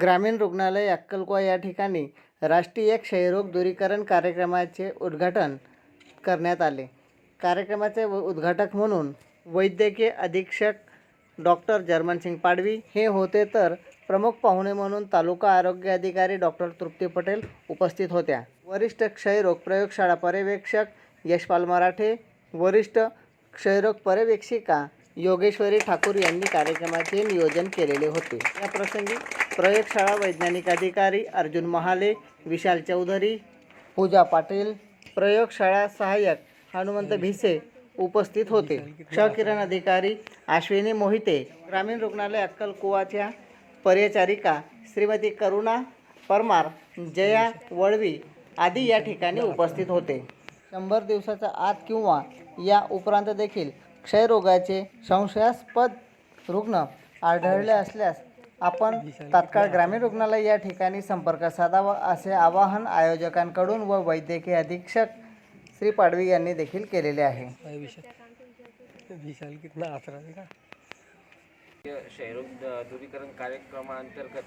ग्रामीण रुग्णालय अक्कलकुवा या ठिकाणी राष्ट्रीय क्षयरोग दूरीकरण कार्यक्रमाचे उद्घाटन करण्यात आले. कार्यक्रमाचे उद्घाटक म्हणून वैद्यकीय अधीक्षक डॉक्टर जर्मनसिंग पाडवी हे होते तर प्रमुख पाहुणे म्हणून तालुका आरोग्य अधिकारी डॉक्टर तृप्ती पटेल उपस्थित होत्या. वरिष्ठ क्षयरोग प्रयोगशाळा पर्यवेक्षक यशपाल मराठे वरिष्ठ क्षयरोग पर्यवेक्षिका योगेश्वरी ठाकूर यांनी कार्यक्रमाचे नियोजन केलेले होते. या प्रसंगी प्रयोगशाळा वैज्ञानिक अधिकारी अर्जुन महाले विशाल चौधरी पूजा पाटील प्रयोगशाळा सहाय्यक हनुमंत भिसे उपस्थित होते. क्षकिरण अधिकारी अश्विनी मोहिते ग्रामीण रुग्णालय अक्कलकुवाच्या परिचारिका श्रीमती करुणा परमार जया वळवी आदी या ठिकाणी उपस्थित होते. शंभर दिवसाच्या आत किंवा या उपरांत देखील क्षयरोगाचे संशयास्पद रुग्ण आढळले असल्यास आपण तात्काळ ग्रामीण रुग्णालय या ठिकाणी संपर्क साधावा असे आवाहन आयोजकांकडून व वैद्यकीय अधीक्षक श्री पाडवी यांनी देखील केलेले आहे. विशाल क्षयरोग दूरीकरण कार्यक्रमाअंतर्गत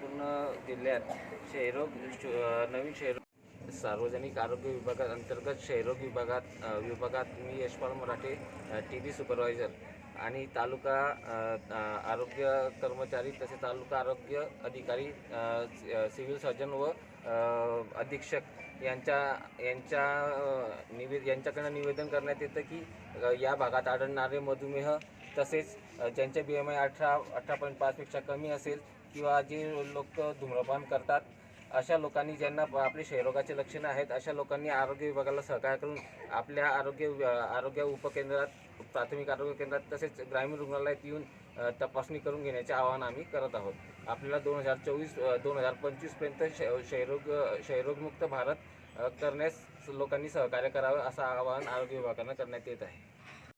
पूर्ण जिल्ह्यात क्षयरोग नवीन क्षयरोग सार्वजनिक आरोग्य विभागात अंतर्गत क्षयरोग विभागात विभागात मी Yashpal Marathe T B supervisor आणि तालुका आरोग्य कर्मचारी तसेच तालुका आरोग्य अधिकारी सिव्हिल सर्जन व अधीक्षक यांच्या यांच्या निवेद निवे यांच्याकडनं निवेदन करण्यात येतं की या भागात आढळणारे मधुमेह तसेच ज्यांचे बी एम आय अठरा अठरा पॉईंट पाचपेक्षा कमी असेल किंवा जे लोक धूम्रपान करतात अशा लोकांनी ज्यांना आपले क्षयरोगाचे लक्षणं आहेत अशा लोकांनी आरोग्य विभागाला सहकार्य करून आपल्या आरोग्य आरोग्य उपकेंद्रात प्राथमिक आरोग्य केंद्रात तसेच ग्रामीण रुग्णालयात येऊन तपासणी करून घेण्याचे आवाहन आम्ही करत आहोत. आपल्याला दोन हजार चोवीस दोन हजार पंचवीसपर्यंत क्षयरोग क्षयरोगमुक्त भारत करण्यास लोकांनी सहकार्य करावं असं आवाहन आरोग्य विभागानं करण्यात येत आहे.